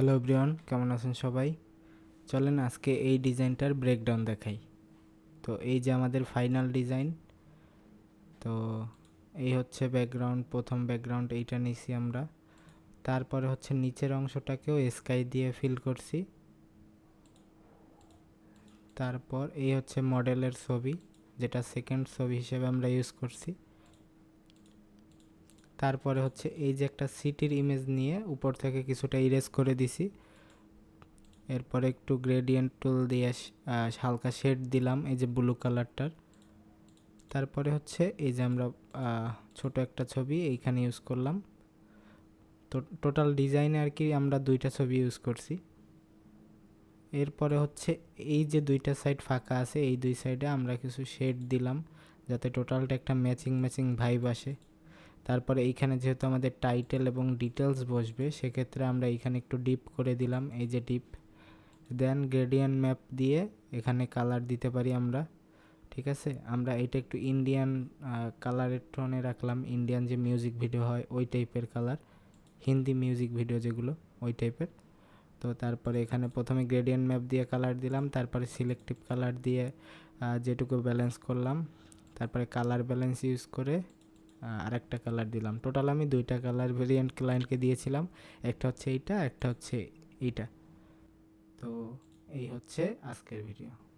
Hello Brian কেমন আছেন সবাই? চলেন আজকে এই ডিজাইনটার ব্রেকডাউন দেখাই। তো এই যে আমাদের ফাইনাল ডিজাইন তো এই হচ্ছে ব্যাকগ্রাউন্ড প্রথম ব্যাকগ্রাউন্ড এইটা নিছি আমরা। তারপরে হচ্ছে নিচের অংশটাকেও স্কাই দিয়ে ফিল করছি। তারপর এই হচ্ছে মডেলের ছবি, যেটা সেকেন্ড ছবি হিসেবে আমরা ইউজ করছি। তারপরে হচ্ছে এই যে একটা সিটির ইমেজ নিয়ে উপর থেকে কিছুটা ইরেজ করে দিছি। এরপরে একটু গ্রেডিয়েন্ট টুল দিয়ে হালকা শেড দিলাম এই যে ব্লু কালারটার তারপরে হচ্ছে এই যে আমরা ছোট একটা ছবি এইখানে ইউজ করলাম। তো টোটাল ডিজাইনে আর কি আমরা দুইটা ছবি ইউজ করছি। এরপরে হচ্ছে এই যে দুইটা সাইড ফাঁকা আছে, এই দুই সাইডে আমরা কিছু শেড দিলাম, যাতে টোটালটা একটা ম্যাচিং ম্যাচিং ভাইব আসে। তারপরে এইখানে যেহেতু আমাদের টাইটেল এবং ডিটেলস বসবে, সেক্ষেত্রে আমরা এইখানে একটু ডিপ করে দিলাম, এই যে ডিপ দেন গ্রেডিয়ান ম্যাপ দিয়ে এখানে কালার দিতে পারি আমরা, ঠিক আছে? আমরা এটা একটু ইন্ডিয়ান কালারের টোনে রাখলাম ইন্ডিয়ান যে মিউজিক ভিডিও হয় ওই টাইপের কালার হিন্দি মিউজিক ভিডিও যেগুলো, ওই টাইপের তো তারপরে এখানে প্রথমে গ্রেডিয়ান ম্যাপ দিয়ে কালার দিলাম, তারপরে সিলেক্টিভ কালার দিয়ে যেটুকু ব্যালেন্স করলাম, তারপরে কালার ব্যালেন্স ইউজ করে আরেকটা কালার দিলাম। টোটাল আমি দুইটা কালার ভেরিয়েন্ট ক্লায়েন্টকে দিয়েছিলাম। একটা হচ্ছে এইটা, একটা হচ্ছে এইটা। তো এই হচ্ছে আজকের ভিডিও